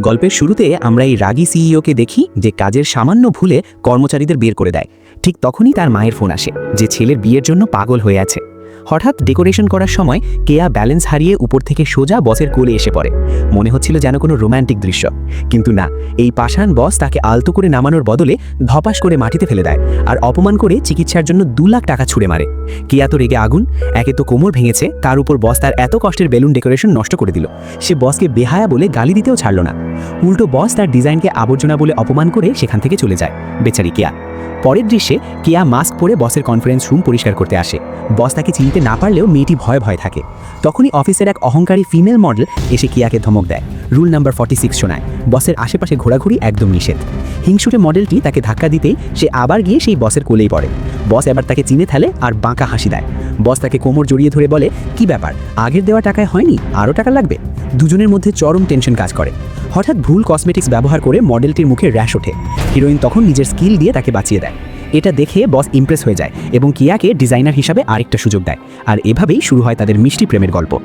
গল্পের শুরুতে আমরা এই রাগি সিইওকে দেখি যে কাজের সামান্য ভুলে কর্মচারীদের বের করে দেয়। ঠিক তখনই তার মায়ের ফোন আসে, যে ছেলের বিয়ের জন্য পাগল হয়ে আছে। হঠাৎ ডেকোরেশন করার সময় কেয়া ব্যালেন্স হারিয়ে উপর থেকে সোজা বসের কোলে এসে পড়ে। মনে হচ্ছিল যেন কোনো রোম্যান্টিক দৃশ্য। কিন্তু না, এই পাষাণ বস তাকে আলতো করে নামানোর বদলে ধপাস করে মাটিতে ফেলে দেয় আর অপমান করে চিকিৎসার জন্য দু লাখ টাকা ছুড়ে মারে। কেয়া তো রেগে আগুন, একে তো কোমর ভেঙেছে, তার উপর বস তার এত কষ্টের বেলুন ডেকোরেশন নষ্ট করে দিল। সে বসকে বেহায়া বলে গালি দিতেও ছাড়ল না। উল্টো বস তার ডিজাইনকে আবর্জনা বলে অপমান করে সেখান থেকে চলে যায়। বেচারি কেয়া পরের দৃশ্যে কেয়া মাস্ক পরে বসের কনফারেন্স রুম পরিষ্কার করতে আসে। বস তাকে চিনতে না পারলেও মেয়েটি ভয় ভয় থাকে। তখনই অফিসের এক অহংকারী ফিমেল মডেল এসে কিয়াকে ধমক দেয়। রুল নাম্বার ফর্টি সিক্স শোনায়, বসের আশেপাশে ঘোরাঘুরি একদম নিষেধ। হিংসুটে মডেলটি তাকে ধাক্কা দিতেই সে আবার গিয়ে সেই বসের কোলেই পড়ে। বস এবার তাকে চিনে ফেলে আর বাঁকা হাসি দেয়। বস তাকে কোমর জড়িয়ে ধরে বলে, কি ব্যাপার? আগের দেওয়া টাকায় হয়নি? আরও টাকা লাগবে? দুজনের মধ্যে চরম টেনশন কাজ করে। হঠাৎ ভুল কসমেটিক্স ব্যবহার করে মডেলটির মুখে র্যাশ ওঠে। হিরোইন তখন নিজের স্কিল দিয়ে তাকে বাঁচিয়ে দেয়। এটা দেখে বস ইমপ্রেস হয়ে যায় এবং কিয়াকে ডিজাইনার হিসাবে আরেকটা সুযোগ দেয়। আর এভাবেই শুরু হয় তাদের মিষ্টি প্রেমের গল্প।